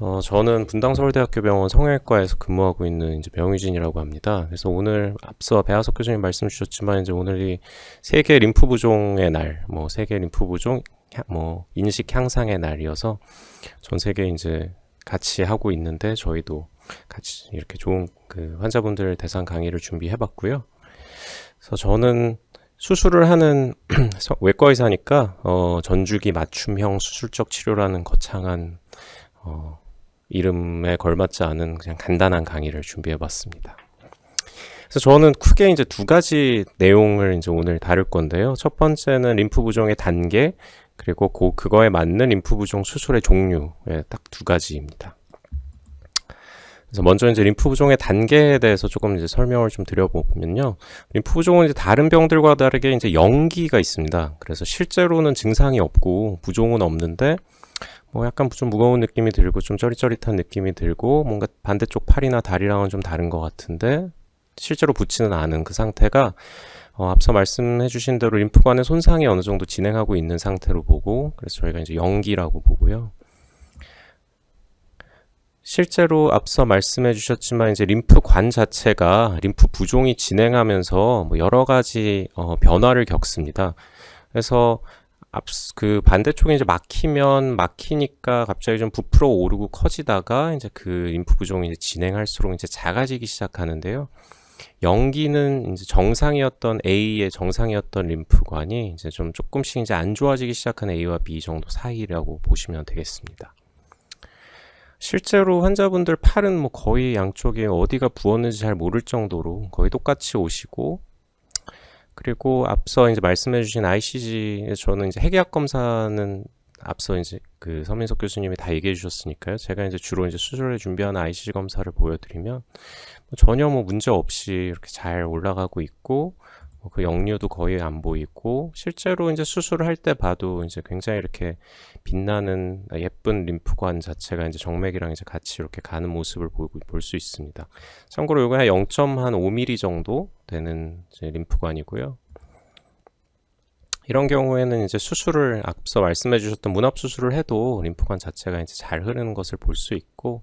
어, 저는 분당 서울대학교 병원 성형외과에서 근무하고 있는 이제 명유진이라고 합니다. 그래서 오늘 앞서 배하석 교수님 말씀 주셨지만 이제 오늘 이 세계 림프 부종의 날, 뭐 세계 림프 부종, 향- 뭐 인식 향상의 날이어서 전 세계 이제 같이 하고 있는데 저희도 같이 이렇게 좋은 그 환자분들 대상 강의를 준비해 봤고요. 그래서 저는 수술을 하는 서- 외과 의사니까 어, 전주기 맞춤형 수술적 치료라는 거창한 어, 이름에 걸맞지 않은 그냥 간단한 강의를 준비해 봤습니다. 그래서 저는 크게 이제 두 가지 내용을 이제 오늘 다룰 건데요. 첫 번째는 림프 부종의 단계, 그리고 그, 그거에 맞는 림프 부종 수술의 종류, 딱두 가지입니다. 그래서 먼저 이제 림프 부종의 단계에 대해서 조금 이제 설명을 좀 드려보면요. 림프 부종은 이제 다른 병들과 다르게 이제 연기가 있습니다. 그래서 실제로는 증상이 없고 부종은 없는데 뭐 약간 좀 무거운 느낌이 들고 좀 쩌릿쩌릿한 느낌이 들고 뭔가 반대쪽 팔이나 다리랑은 좀 다른 것 같은데 실제로 붙지는 않은 그 상태가 어, 앞서 말씀해 주신 대로 림프관의 손상이 어느 정도 진행하고 있는 상태로 보고 그래서 저희가 이제 연기라고 보고요. 실제로 앞서 말씀해 주셨지만 이제 림프관 자체가 림프 부종이 진행하면서 뭐 여러 가지 어, 변화를 겪습니다. 그래서 앞, 그 반대쪽에 이제 막히면 막히니까 갑자기 좀 부풀어 오르고 커지다가 이제 그 림프 부종이 이제 진행할수록 이제 작아지기 시작하는데요. 연기는 이제 정상이었던 A의 정상이었던 림프관이 이제 좀 조금씩 이제 안 좋아지기 시작한 A와 B 정도 사이라고 보시면 되겠습니다. 실제로 환자분들 팔은 뭐 거의 양쪽에 어디가 부었는지 잘 모를 정도로 거의 똑같이 오시고 그리고 앞서 이제 말씀해주신 ICG 저는 이제 핵의학 검사는 앞서 이제 그 서민석 교수님이 다 얘기해 주셨으니까요. 제가 이제 주로 이제 수술을 준비하는 ICG 검사를 보여드리면 뭐 전혀 뭐 문제 없이 이렇게 잘 올라가고 있고 뭐 그 역류도 거의 안 보이고 실제로 이제 수술을 할 때 봐도 이제 굉장히 이렇게 빛나는 예쁜 림프관 자체가 이제 정맥이랑 이제 같이 이렇게 가는 모습을 볼 수 있습니다. 참고로 이거 한 0.5mm 정도 되는 림프관이고요. 이런 경우에는 이제 수술을 앞서 말씀해 주셨던 문합 수술을 해도 림프관 자체가 이제 잘 흐르는 것을 볼 수 있고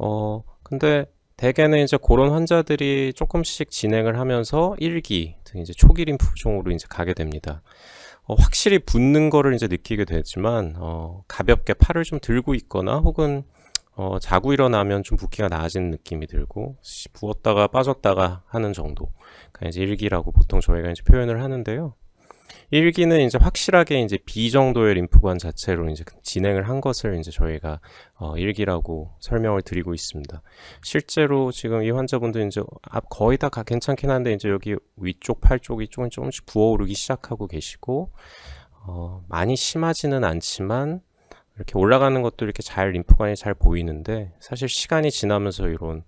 어 근데 대개는 이제 그런 환자들이 조금씩 진행을 하면서 1기 등 이제 초기 림프 부종으로 이제 가게 됩니다. 어, 확실히 붓는 거를 이제 느끼게 되지만 어, 가볍게 팔을 좀 들고 있거나 혹은 어, 자고 일어나면 좀 붓기가 나아지는 느낌이 들고 시- 부었다가 빠졌다가 하는 정도. 그러니까 이제 1기라고 보통 저희가 이제 표현을 하는데요. 1기는 이제 확실하게 이제 B 정도의 림프관 자체로 이제 진행을 한 것을 이제 저희가 어, 1기라고 설명을 드리고 있습니다. 실제로 지금 이 환자분들 이제 앞 거의 다 가- 괜찮긴 한데 이제 여기 위쪽 팔 쪽이 조금 조금씩 부어오르기 시작하고 계시고 어, 많이 심하지는 않지만 이렇게 올라가는 것도 이렇게 잘 림프관이 잘 보이는데 사실 시간이 지나면서 이런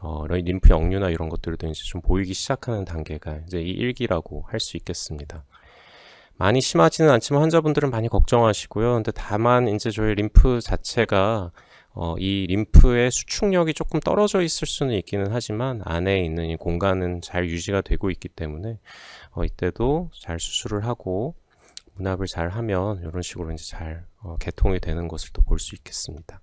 어, 림프 역류나 이런 것들도 이제 좀 보이기 시작하는 단계가 이제 이 1기라고 할 수 있겠습니다. 많이 심하지는 않지만 환자분들은 많이 걱정하시고요. 근데 다만 이제 저희 림프 자체가 어, 이 림프의 수축력이 조금 떨어져 있을 수는 있기는 하지만 안에 있는 이 공간은 잘 유지가 되고 있기 때문에 어, 이때도 잘 수술을 하고 문합을 잘 하면 이런 식으로 이제 잘 어, 개통이 되는 것을 또 볼 수 있겠습니다.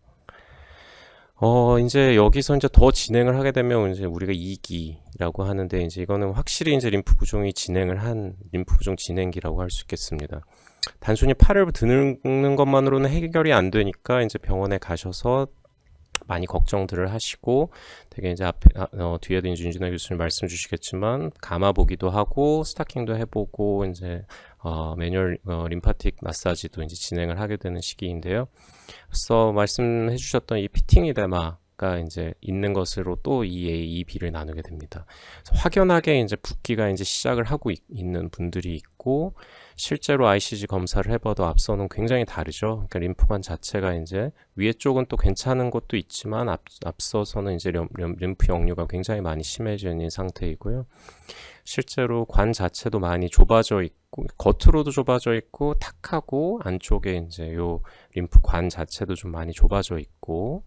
어, 이제 여기서 이제 더 진행을 하게 되면 이제 우리가 2기라고 하는데 이제 이거는 확실히 이제 림프 부종이 진행을 한 림프 부종 진행기라고 할 수 있겠습니다. 단순히 팔을 드는 것만으로는 해결이 안 되니까 이제 병원에 가셔서 많이 걱정들을 하시고 되게 이제 앞에 아, 어, 뒤에도 이제 윤진아 교수님 말씀 주시겠지만 감아 보기도 하고 스타킹도 해보고 이제 어, 매뉴얼 어, 림파틱 마사지도 이제 진행을 하게 되는 시기인데요. 앞서 말씀해 주셨던 이 피팅 이데마 가 이제 있는 것으로 또이 A, 이 B를 나누게 됩니다. 그래서 확연하게 이제 붓기가 이제 시작을 하고 있, 는 분들이 있고 실제로 ICG 검사를 해봐도 앞서는 굉장히 다르죠. 그러니까 림프관 자체가 이제 위에 쪽은 또 괜찮은 것도 있지만 앞, 앞서서는 이제 림, 림, 림프 역류가 굉장히 많이 심해져 있는 상태이고요. 실제로 관 자체도 많이 좁아져 있 고 겉으로도 좁아져 있고 탁하고 안쪽에 이제 요 림프관 자체도 좀 많이 좁아져 있고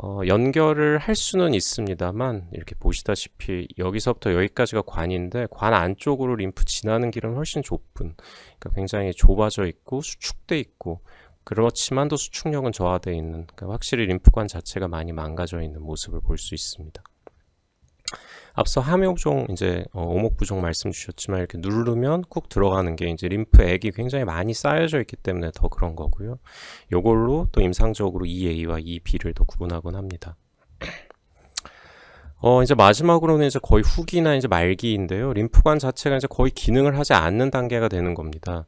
어, 연결을 할 수는 있습니다만 이렇게 보시다시피 여기서부터 여기까지가 관인데 관 안쪽으로 림프 지나는 길은 훨씬 좁은 그러니까 굉장히 좁아져 있고 수축돼 있고 그렇지만도 수축력은 저하되어 있는, 그러니까 확실히 림프관 자체가 많이 망가져 있는 모습을 볼 수 있습니다. 앞서 함욕종 이제 어, 오목부종 말씀 주셨지만 이렇게 누르면 꾹 들어가는 게 이제 림프액이 굉장히 많이 쌓여져 있기 때문에 더 그런 거고요. 요걸로 또 임상적으로 EA와 EB를 또 구분하곤 합니다. 어, 이제 마지막으로는 이제 거의 후기나 이제 말기인데요. 림프관 자체가 이제 거의 기능을 하지 않는 단계가 되는 겁니다.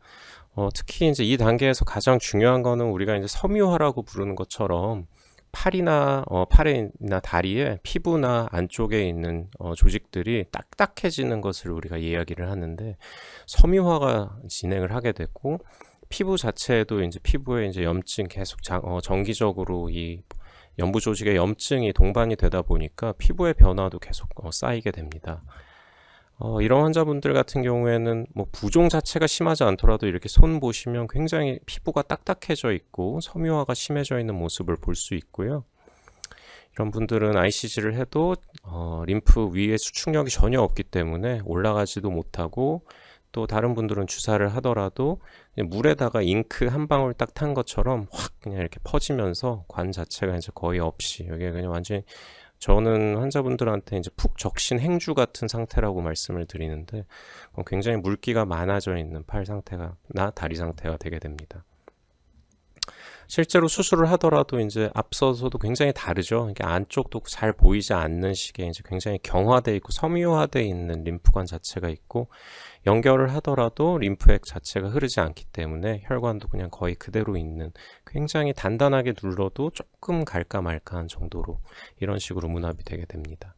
어, 특히 이제 이 단계에서 가장 중요한 거는 우리가 이제 섬유화라고 부르는 것처럼 팔이나 어, 팔이나 다리에 피부나 안쪽에 있는 어, 조직들이 딱딱해지는 것을 우리가 이야기를 하는데 섬유화가 진행을 하게 됐고 피부 자체에도 이제 피부에 이제 염증 계속 장, 어, 정기적으로 이 연부 조직의 염증이 동반이 되다 보니까 피부의 변화도 계속 어, 쌓이게 됩니다. 어, 이런 환자분들 같은 경우에는 뭐 부종 자체가 심하지 않더라도 이렇게 손 보시면 굉장히 피부가 딱딱해져 있고 섬유화가 심해져 있는 모습을 볼 수 있고요. 이런 분들은 ICG를 해도 어, 림프 위에 수축력이 전혀 없기 때문에 올라가지도 못하고 또 다른 분들은 주사를 하더라도 물에다가 잉크 한 방울 딱 탄 것처럼 확 그냥 이렇게 퍼지면서 관 자체가 이제 거의 없이 여기에 그냥 완전히 저는 환자분들한테 이제 푹 적신 행주 같은 상태라고 말씀을 드리는데 어, 굉장히 물기가 많아져 있는 팔 상태가 나 다리 상태가 되게 됩니다. 실제로 수술을 하더라도 이제 앞서서도 굉장히 다르죠. 이게 안쪽도 잘 보이지 않는 식의 이제 굉장히 경화돼 있고 섬유화돼 있는 림프관 자체가 있고 연결을 하더라도 림프액 자체가 흐르지 않기 때문에 혈관도 그냥 거의 그대로 있는 굉장히 단단하게 눌러도 조금 갈까 말까한 정도로 이런 식으로 문합이 되게 됩니다.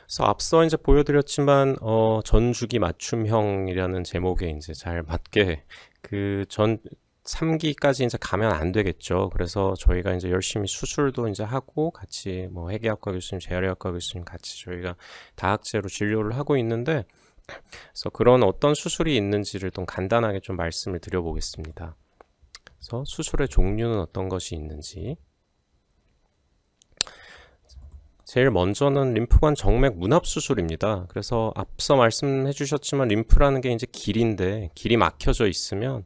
그래서 앞서 이제 보여드렸지만 어, 전주기 맞춤형이라는 제목에 이제 잘 맞게 그 전 3기까지 이제 가면 안 되겠죠. 그래서 저희가 이제 열심히 수술도 이제 하고 같이 뭐 해계학과 교수님, 재활의학과 교수님 같이 저희가 다학제로 진료를 하고 있는데 그래서 그런 어떤 수술이 있는지를 좀 간단하게 좀 말씀을 드려보겠습니다. 그래서 수술의 종류는 어떤 것이 있는지 제일 먼저는 림프관 정맥 문합 수술입니다. 그래서 앞서 말씀해 주셨지만 림프라는 게 이제 길인데 길이 막혀져 있으면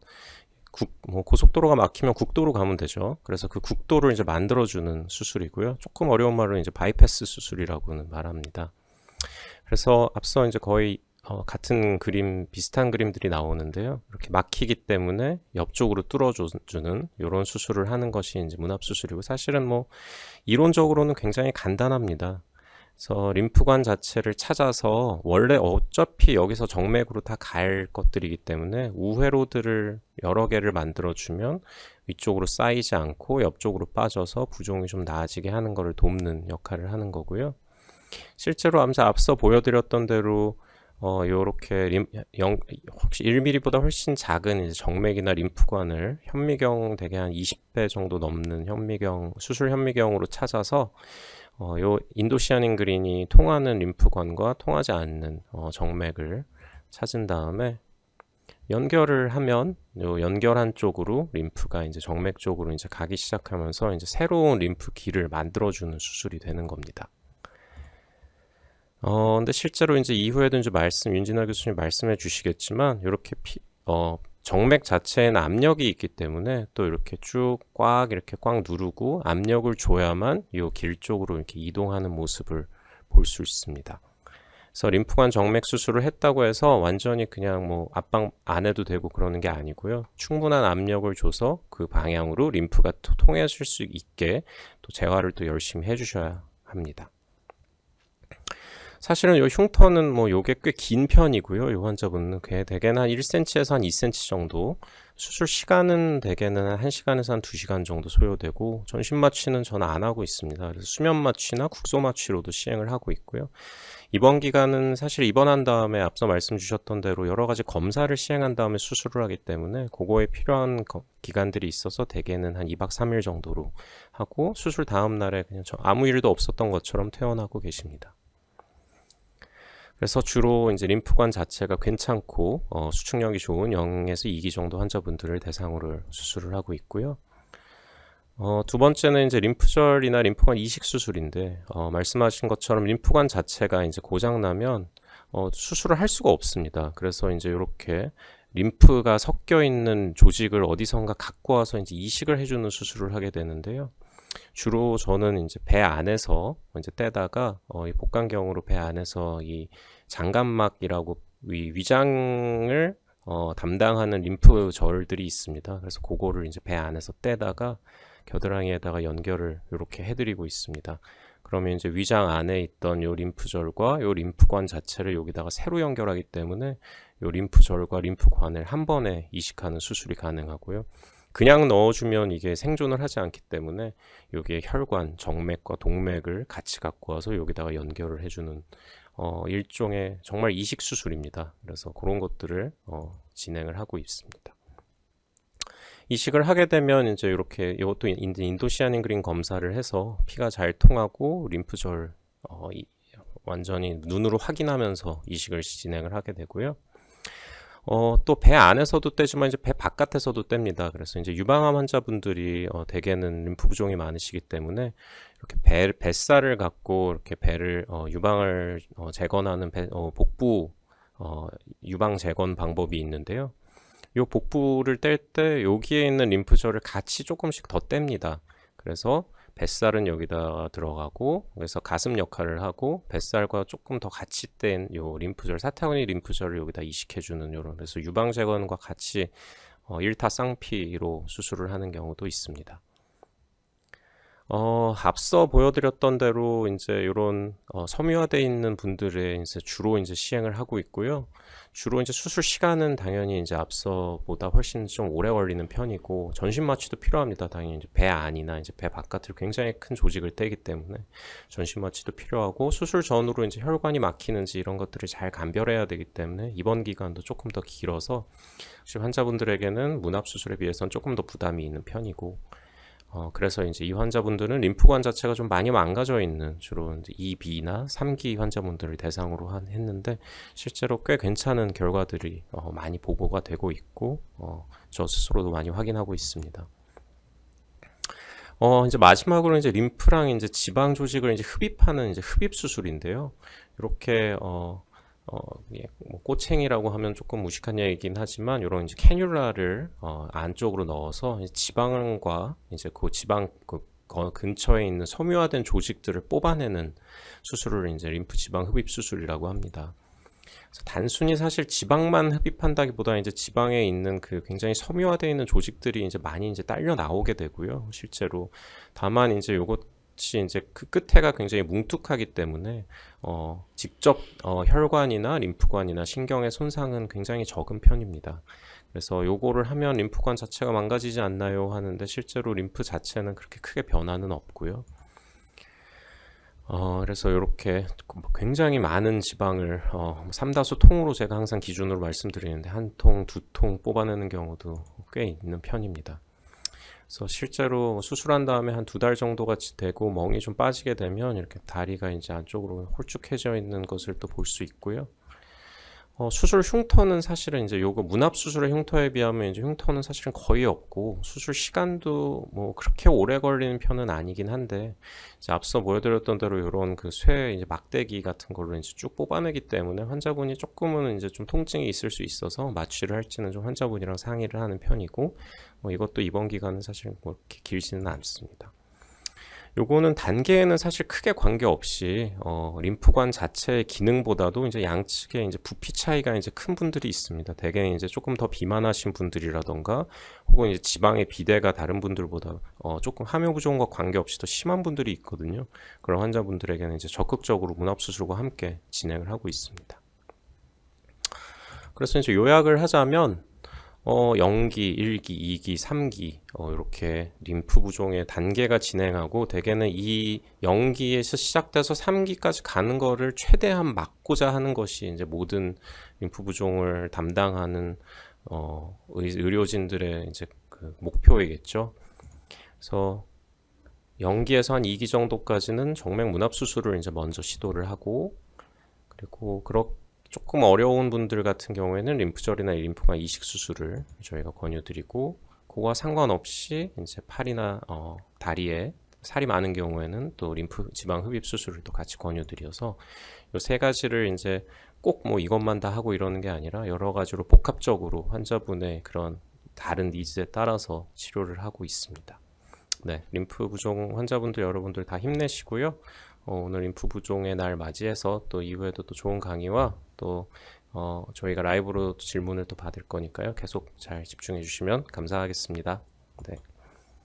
국, 뭐 고속도로가 막히면 국도로 가면 되죠. 그래서 그 국도를 이제 만들어주는 수술이고요. 조금 어려운 말로 이제 바이패스 수술이라고는 말합니다. 그래서 앞서 이제 거의 어, 같은 그림, 비슷한 그림들이 나오는데요. 이렇게 막히기 때문에 옆쪽으로 뚫어주는 이런 수술을 하는 것이 이제 문합 수술이고 사실은 뭐 이론적으로는 굉장히 간단합니다. 그래서 림프관 자체를 찾아서 원래 어차피 여기서 정맥으로 다 갈 것들이기 때문에 우회로들을 여러 개를 만들어 주면 위쪽으로 쌓이지 않고 옆쪽으로 빠져서 부종이 좀 나아지게 하는 것을 돕는 역할을 하는 거고요. 실제로 암사 앞서 보여드렸던 대로 어 요렇게 림, 영, 혹시 1mm보다 훨씬 작은 이제 정맥이나 림프관을 현미경 대개 한 20배 정도 넘는 현미경 수술 현미경으로 찾아서 어, 요 인도시아닌 그린이 통하는 림프관과 통하지 않는 어, 정맥을 찾은 다음에 연결을 하면 요 연결한 쪽으로 림프가 이제 정맥 쪽으로 이제 가기 시작하면서 이제 새로운 림프 길을 만들어주는 수술이 되는 겁니다. 어, 근데 실제로 이제 이후에도 이제 말씀, 윤진아 교수님 말씀해 주시겠지만, 이렇게 피, 어, 정맥 자체에는 압력이 있기 때문에 또 이렇게 쭉 꽉 이렇게 꽉 누르고 압력을 줘야만 이 길 쪽으로 이렇게 이동하는 모습을 볼 수 있습니다. 그래서 림프관 정맥 수술을 했다고 해서 완전히 그냥 뭐 압박 안 해도 되고 그러는 게 아니고요. 충분한 압력을 줘서 그 방향으로 림프가 통해질 수 있게 또 재활을 또 열심히 해주셔야 합니다. 사실은 요 흉터는 뭐 요게 꽤 긴 편이고요. 요 환자분은 대개는 한 1cm에서 한 2cm 정도. 수술 시간은 대개는 한 1시간에서 한 2시간 정도 소요되고 전신 마취는 저는 안 하고 있습니다. 그래서 수면 마취나 국소 마취로도 시행을 하고 있고요. 입원 기간은 사실 입원한 다음에 앞서 말씀 주셨던 대로 여러 가지 검사를 시행한 다음에 수술을 하기 때문에 그거에 필요한 기간들이 있어서 대개는 한 2박 3일 정도로 하고 수술 다음 날에 그냥 아무 일도 없었던 것처럼 퇴원하고 계십니다. 그래서 주로 이제 림프관 자체가 괜찮고 어, 수축력이 좋은 0에서 2기 정도 환자분들을 대상으로 수술을 하고 있고요. 어, 두 번째는 이제 림프절이나 림프관 이식 수술인데 어, 말씀하신 것처럼 림프관 자체가 이제 고장 나면 어, 수술을 할 수가 없습니다. 그래서 이제 이렇게 림프가 섞여 있는 조직을 어디선가 갖고 와서 이제 이식을 해주는 수술을 하게 되는데요. 주로 저는 이제 배 안에서 이제 떼다가 어, 이 복강경으로 배 안에서 이 장갑막이라고 위, 위장을 어, 담당하는 림프절들이 있습니다. 그래서 그거를 이제 배 안에서 떼다가 겨드랑이에다가 연결을 이렇게 해드리고 있습니다. 그러면 이제 위장 안에 있던 요 림프절과 요 림프관 자체를 여기다가 새로 연결하기 때문에 요 림프절과 림프관을 한 번에 이식하는 수술이 가능하고요. 그냥 넣어주면 이게 생존을 하지 않기 때문에 여기에 혈관, 정맥과 동맥을 같이 갖고 와서 여기다가 연결을 해주는 어, 일종의 정말 이식 수술입니다. 그래서 그런 것들을 어, 진행을 하고 있습니다. 이식을 하게 되면 이제 이렇게 이것도 인- 인도시아닌 그린 검사를 해서 피가 잘 통하고 림프절 어, 이- 완전히 눈으로 확인하면서 이식을 진행을 하게 되고요. 어, 또 배 안에서도 떼지만 이제 배 바깥에서도 뗍니다. 그래서 이제 유방암 환자분들이 어, 대개는 림프 부종이 많으시기 때문에 이렇게 배, 뱃살을 갖고 이렇게 배를 어, 유방을 어, 재건하는 배, 어, 복부 어, 유방 재건 방법이 있는데요. 요 복부를 뗄 때 여기에 있는 림프절을 같이 조금씩 더 뗍니다. 그래서 뱃살은 여기다 들어가고 그래서 가슴 역할을 하고 뱃살과 조금 더 같이 뗀 요 림프절 사타구니 림프절을 여기다 이식해주는 요런 그래서 유방 재건과 같이 어, 일타쌍피로 수술을 하는 경우도 있습니다. 어, 앞서 보여드렸던 대로 이제 이런 어, 섬유화돼 있는 분들의 이제 주로 이제 시행을 하고 있고요. 주로 이제 수술 시간은 당연히 이제 앞서보다 훨씬 좀 오래 걸리는 편이고 전신 마취도 필요합니다. 당연히 이제 배 안이나 이제 배 바깥을 굉장히 큰 조직을 떼기 때문에 전신 마취도 필요하고 수술 전후로 이제 혈관이 막히는지 이런 것들을 잘 감별해야 되기 때문에 입원 기간도 조금 더 길어서 혹시 환자분들에게는 문합 수술에 비해서는 조금 더 부담이 있는 편이고 어, 그래서 이제 이 환자분들은 림프관 자체가 좀 많이 망가져 있는 주로 이제 2B나 3기 환자분들을 대상으로 한, 했는데 실제로 꽤 괜찮은 결과들이 어, 많이 보고가 되고 있고 어, 저 스스로도 많이 확인하고 있습니다. 어, 이제 마지막으로 이제 림프랑 이제 지방 조직을 이제 흡입하는 이제 흡입 수술인데요. 이렇게 어, 어, 예, 뭐 꼬챙이라고 하면 조금 무식한 얘기긴 하지만 이런 이제 캐뉼라를 어, 안쪽으로 넣어서 이제 지방과 이제 그 지방 그 거- 근처에 있는 섬유화된 조직들을 뽑아내는 수술을 이제 림프 지방 흡입 수술이라고 합니다. 그래서 단순히 사실 지방만 흡입한다기보다 이제 지방에 있는 그 굉장히 섬유화되어 있는 조직들이 이제 많이 이제 딸려 나오게 되고요. 실제로 다만 이제 요것 이 이제 그 끝에가 굉장히 뭉툭하기 때문에 어, 직접 어, 혈관이나 림프관이나 신경의 손상은 굉장히 적은 편입니다. 그래서 요거를 하면 림프관 자체가 망가지지 않나요? 하는데 실제로 림프 자체는 그렇게 크게 변화는 없고요. 어, 그래서 이렇게 굉장히 많은 지방을 어, 삼다수 통으로 제가 항상 기준으로 말씀드리는데 한 통, 두 통 뽑아내는 경우도 꽤 있는 편입니다. 그래서 실제로 수술한 다음에 한 두 달 정도가 지- 되고 멍이 좀 빠지게 되면 이렇게 다리가 이제 안쪽으로 홀쭉해져 있는 것을 또 볼 수 있고요. 어, 수술 흉터는 사실은 이제 요거 문합 수술의 흉터에 비하면 이제 흉터는 사실은 거의 없고 수술 시간도 뭐 그렇게 오래 걸리는 편은 아니긴 한데 이제 앞서 보여드렸던 대로 이런 그 쇠 이제 막대기 같은 걸로 이제 쭉 뽑아내기 때문에 환자분이 조금은 이제 좀 통증이 있을 수 있어서 마취를 할지는 좀 환자분이랑 상의를 하는 편이고 뭐 이것도 입원 기간은 사실 뭐 이렇게 길지는 않습니다. 요거는 단계에는 사실 크게 관계없이 어, 림프관 자체의 기능보다도 이제 양측에 이제 부피 차이가 이제 큰 분들이 있습니다. 대개 이제 조금 더 비만하신 분들이라던가 혹은 이제 지방의 비대가 다른 분들보다 어, 조금 함유 부종과 관계없이 더 심한 분들이 있거든요. 그런 환자분들에게는 이제 적극적으로 문합 수술과 함께 진행을 하고 있습니다. 그래서 이제 요약을 하자면 어, 0기, 1기, 2기, 3기 어, 이렇게 림프 부종의 단계가 진행하고 대개는 이 0기에서 시작돼서 3기까지 가는 거를 최대한 막고자 하는 것이 이제 모든 림프 부종을 담당하는 어, 의, 의료진들의 이제 그 목표이겠죠. 그래서 0기에서 한 2기 정도까지는 정맥 문합 수술을 이제 먼저 시도를 하고 그리고 그렇 조금 어려운 분들 같은 경우에는 림프절이나 림프관 이식 수술을 저희가 권유드리고 그거와 상관없이 이제 팔이나 어, 다리에 살이 많은 경우에는 또 림프 지방 흡입 수술을 또 같이 권유드려서 요세 가지를 이제 꼭 뭐 이것만 다 하고 이러는 게 아니라 여러 가지로 복합적으로 환자분의 그런 다른 니즈에 따라서 치료를 하고 있습니다. 네, 림프 부종 환자분들 여러분들 다 힘내시고요. 어, 오늘 림프 부종의 날 맞이해서 또 이후에도 또 좋은 강의와 또 어, 저희가 라이브로 질문을 또 받을 거니까요. 계속 잘 집중해 주시면 감사하겠습니다. 네.